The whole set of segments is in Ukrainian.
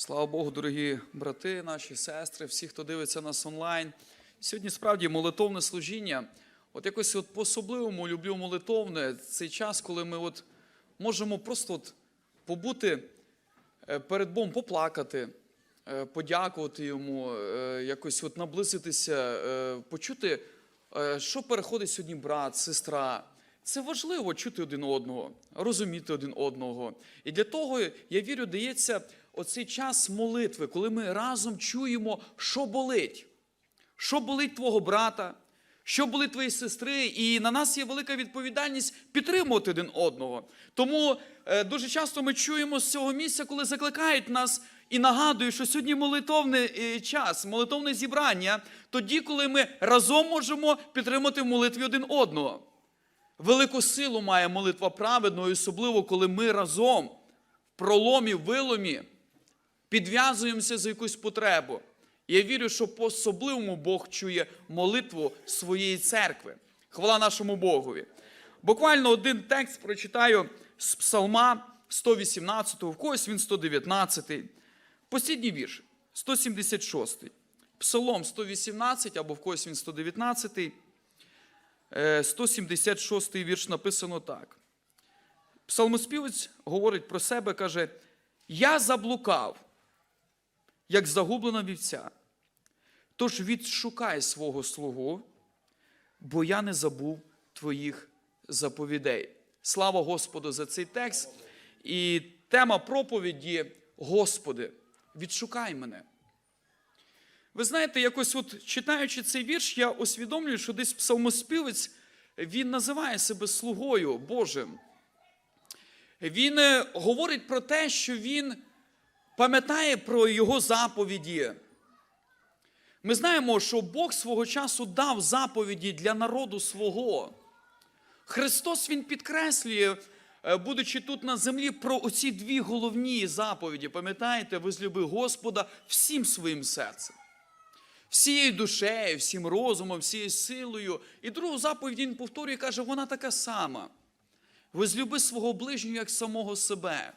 Слава Богу, дорогі брати, наші сестри, всі, хто дивиться нас онлайн. Сьогодні справді молитовне служіння. От якось от по-особливому люблю молитовне цей час, коли ми от можемо просто от побути е, перед Богом, поплакати, е, подякувати йому, е, якось от наблизитися, почути, що переходить сьогодні брат, сестра. Це важливо чути один одного, розуміти один одного. І для того, я вірю, дається оцей час молитви, коли ми разом чуємо, що болить. Що болить твого брата, що болить твоєї сестри, і на нас є велика відповідальність підтримувати один одного. Тому е, дуже часто ми чуємо з цього місця, коли закликають нас і нагадують, що сьогодні молитовний е, час, молитовне зібрання, тоді, коли ми разом можемо підтримати в молитві один одного. Велику силу має молитва праведного, особливо, коли ми разом в проломі, виломі підв'язуємося за якусь потребу. Я вірю, що по-особливому Бог чує молитву своєї церкви. Хвала нашому Богові. Буквально один текст прочитаю з Псалма 118, в когось він 119. Послідній вірш, 176. Псалом 118, або в когось він 119. Е, 176 вірш написано так. Псалмоспівець говорить про себе, каже: Я заблукав, як загублена вівця. Тож відшукай свого слугу, бо я не забув твоїх заповідей. Слава Господу за цей текст. І тема проповіді Господи, відшукай мене. Ви знаєте, якось от читаючи цей вірш, я усвідомлюю, що десь псалмоспівець він називає себе слугою Божим. Він е, говорить про те, що він пам'ятає про його заповіді. Ми знаємо, що Бог свого часу дав заповіді для народу свого. Христос Він підкреслює, е, будучи тут на землі, про оці дві головні заповіді. Пам'ятаєте, возлюби Господа всім своїм серцем, всією душею, всім розумом, всією силою. І другу заповідь він повторює, каже, вона така сама. Возлюби свого ближнього як самого себе.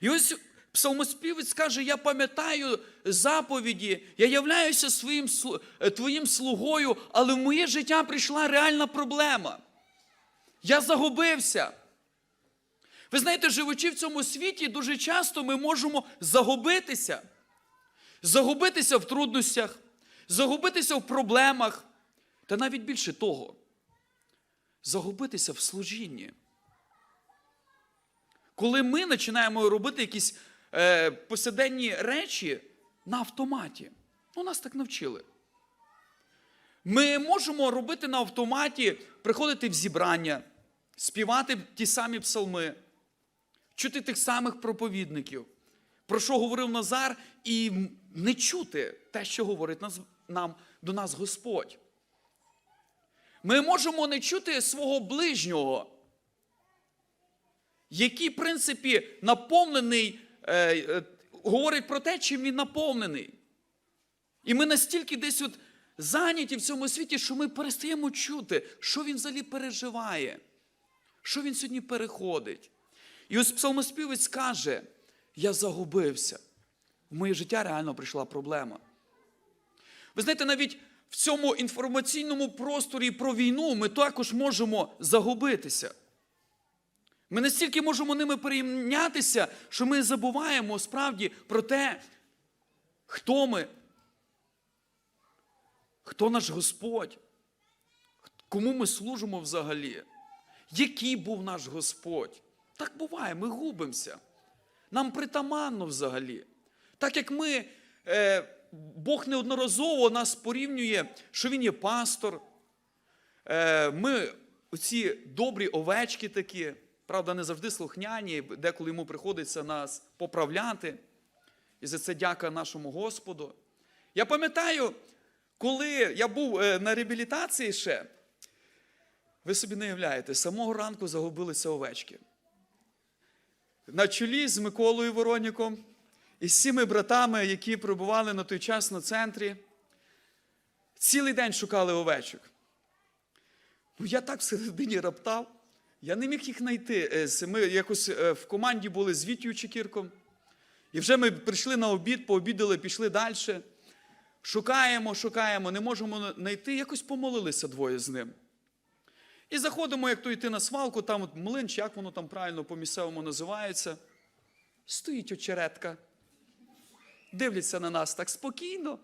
І ось псалмоспівець каже: Я пам'ятаю заповіді, я являюся своїм, е, твоїм слугою, але в моє життя прийшла реальна проблема. Я загубився. Ви знаєте, живучи в цьому світі, дуже часто ми можемо загубитися. Загубитися в трудностях, загубитися в проблемах, та навіть більше того, загубитися в служінні. Коли ми починаємо робити якісь е, повсякденні речі на автоматі, ну нас так навчили. Ми можемо робити на автоматі, приходити в зібрання, співати ті самі псалми, чути тих самих проповідників, про що говорив Назар, і не чути те, що говорить нас, нам, до нас Господь. Ми можемо не чути свого ближнього, який, в принципі, наповнений, говорить про те, чим він наповнений. І ми настільки десь от зайняті в цьому світі, що ми перестаємо чути, що він взагалі переживає, що він сьогодні переходить. І ось псалмоспівець каже: Я загубився. В моє життя реально прийшла проблема. Ви знаєте, навіть в цьому інформаційному просторі про війну ми також можемо загубитися. Ми настільки можемо ними перейнятися, що ми забуваємо справді про те, хто ми, хто наш Господь, кому ми служимо взагалі, який був наш Господь. Так буває, ми губимося. Нам притаманно взагалі. Так як ми, е, Бог неодноразово нас порівнює, що Він є пастор, е, ми оці добрі овечки такі, правда, не завжди слухняні, деколи йому приходиться нас поправляти. І за це дяка нашому Господу. Я пам'ятаю, коли я був е, на реабілітації ще, ви собі не уявляєте, самого ранку загубилися овечки. На чолі з Миколою Вороніком і з всіми братами, які перебували на той час на центрі, цілий день шукали овечок. Ну, я так всередині раптав, я не міг їх знайти. Е, Ми якось е, в команді були з Вітію Чекірком. І вже ми прийшли на обід, пообідали, пішли далі. Шукаємо, шукаємо, не можемо знайти. Якось помолилися двоє з ним. І заходимо, як то йти на свалку, там от млин, чи як воно там правильно по місцевому називається. Стоїть очеретка. Дивляться на нас так спокійно.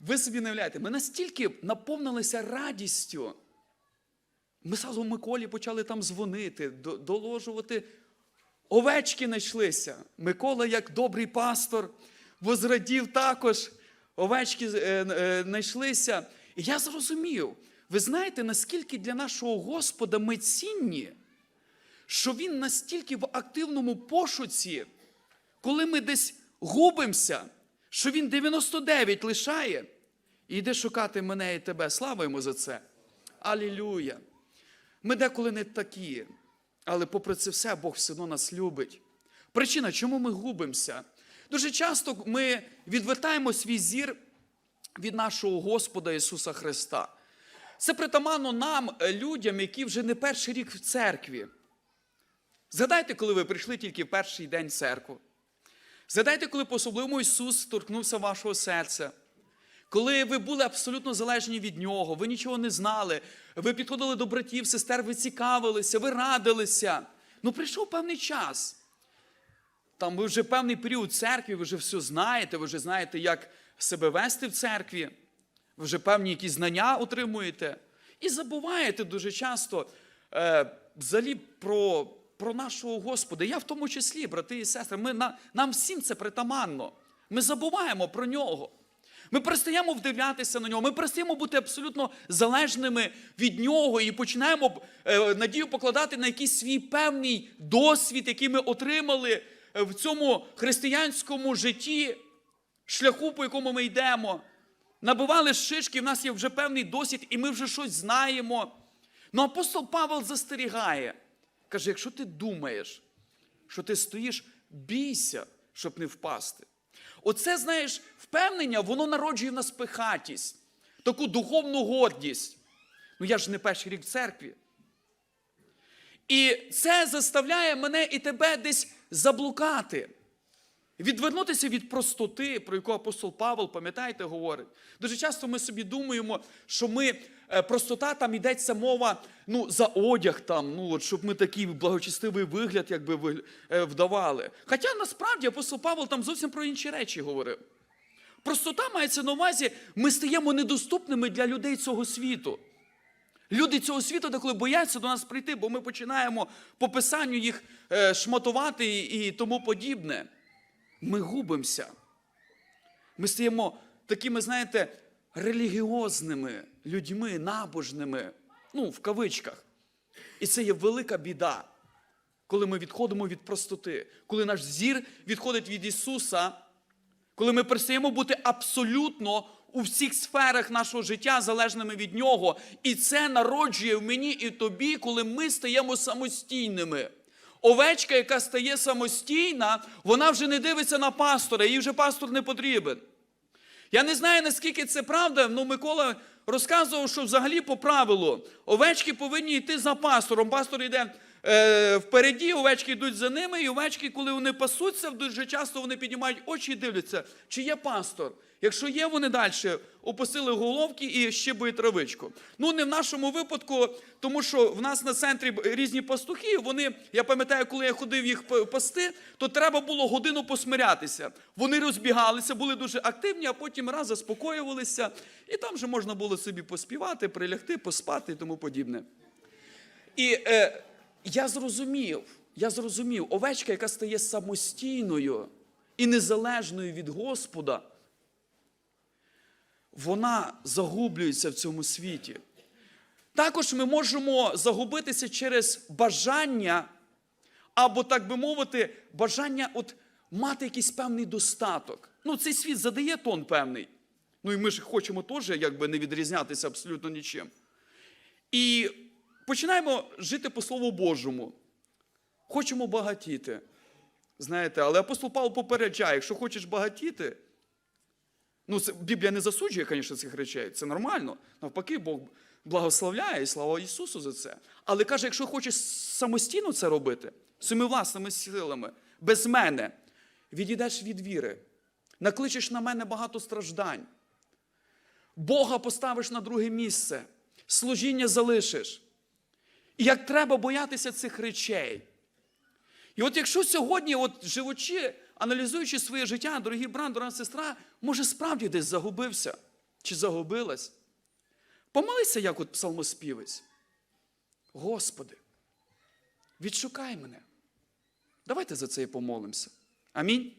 Ви собі не уявляєте, ми настільки наповнилися радістю. Ми зразу Миколі почали там дзвонити, доложувати. Овечки знайшлися. Микола, як добрий пастор, возрадів також. Овечки е, е, знайшлися. І я зрозумів, ви знаєте, наскільки для нашого Господа ми цінні, що Він настільки в активному пошуці, коли ми десь губимося, що Він 99 лишає і йде шукати мене і тебе. Слава йому за це. Алілюя! Ми деколи не такі, але попри це все, Бог все одно нас любить. Причина, чому ми губимося? Дуже часто ми відвертаємо свій зір від нашого Господа Ісуса Христа. Це притаманно нам, е, людям, які вже не перший рік в церкві. Згадайте, коли ви прийшли тільки в перший день в церкву. Згадайте, коли по-особливому Ісус торкнувся вашого серця. Коли ви були абсолютно залежні від Нього, ви нічого не знали, ви підходили до братів, сестер, ви цікавилися, ви радилися. Ну, прийшов певний час. Там ви вже певний період церкві, ви вже все знаєте, ви вже знаєте, як себе вести в церкві, ви вже певні якісь знання отримуєте. І забуваєте дуже часто е, взагалі про, про нашого Господа. Я в тому числі, брати і сестри, ми, на, нам всім це притаманно. Ми забуваємо про нього. Ми перестаємо вдивлятися на нього, ми перестаємо бути абсолютно залежними від нього і починаємо е, надію покладати на якийсь свій певний досвід, який ми отримали е, в цьому християнському житті, шляху, по якому ми йдемо. Набивали шишки, в нас є вже певний досвід, і ми вже щось знаємо. Ну апостол Павел застерігає. Каже: якщо ти думаєш, що ти стоїш, бійся, щоб не впасти. Оце, знаєш, впевнення, воно народжує в нас пихатість, таку духовну гордість. Ну я ж не перший рік в церкві. І це заставляє мене і тебе десь заблукати. Відвернутися від простоти, про яку апостол Павел, пам'ятаєте, говорить. Дуже часто ми собі думаємо, що ми е, простота там йдеться мова ну, за одяг, там, ну, от, щоб ми такий благочестивий вигляд якби, е, вдавали. Хоча насправді апостол Павел там зовсім про інші речі говорив. Простота мається на увазі, ми стаємо недоступними для людей цього світу. Люди цього світу деколи бояться до нас прийти, бо ми починаємо по писанню їх е, шматувати і тому подібне. Ми губимося. Ми стаємо такими, знаєте, релігіозними людьми, набожними, ну, в кавичках. І це є велика біда, коли ми відходимо від простоти, коли наш зір відходить від Ісуса, коли ми перестаємо бути абсолютно у всіх сферах нашого життя залежними від Нього. І це народжує в мені і тобі, коли ми стаємо самостійними. Овечка, яка стає самостійна, вона вже не дивиться на пастора, їй вже пастор не потрібен. Я не знаю, наскільки це правда, але Микола розказував, що взагалі по правилу овечки повинні йти за пастором. Пастор йде е, впереді, овечки йдуть за ними, і овечки, коли вони пасуться, дуже часто вони піднімають очі і дивляться, чи є пастор. Якщо є, вони далі опустили головки і щебують травичку. Ну, не в нашому випадку, тому що в нас на центрі різні пастухи. Вони, я пам'ятаю, коли я ходив їх пасти, то треба було годину посмирятися. Вони розбігалися, були дуже активні, а потім раз заспокоювалися, і там вже можна було собі поспівати, прилягти, поспати і тому подібне. І е, я зрозумів, я зрозумів, овечка, яка стає самостійною і незалежною від Господа, вона загублюється в цьому світі. Також ми можемо загубитися через бажання, або, так би мовити, бажання от мати якийсь певний достаток. Ну, цей світ задає тон певний. Ну і ми ж хочемо теж якби не відрізнятися абсолютно нічим. І починаємо жити по Слову Божому. Хочемо багатіти. Знаєте, але апостол Павло попереджає, якщо хочеш багатіти, ну, це, Біблія не засуджує, звісно, цих речей, це нормально. Навпаки, Бог благословляє і слава Ісусу за це. Але каже, якщо хочеш самостійно це робити, своїми власними силами, без мене, відійдеш від віри, накличеш на мене багато страждань. Бога поставиш на друге місце, служіння залишиш. І як треба боятися цих речей. І от якщо сьогодні, от живучи, аналізуючи своє життя, дорогі брат, дорога сестра, може справді десь загубився чи загубилась, помолися, як от псалмоспівець. Господи, відшукай мене. Давайте за це і помолимося. Амінь.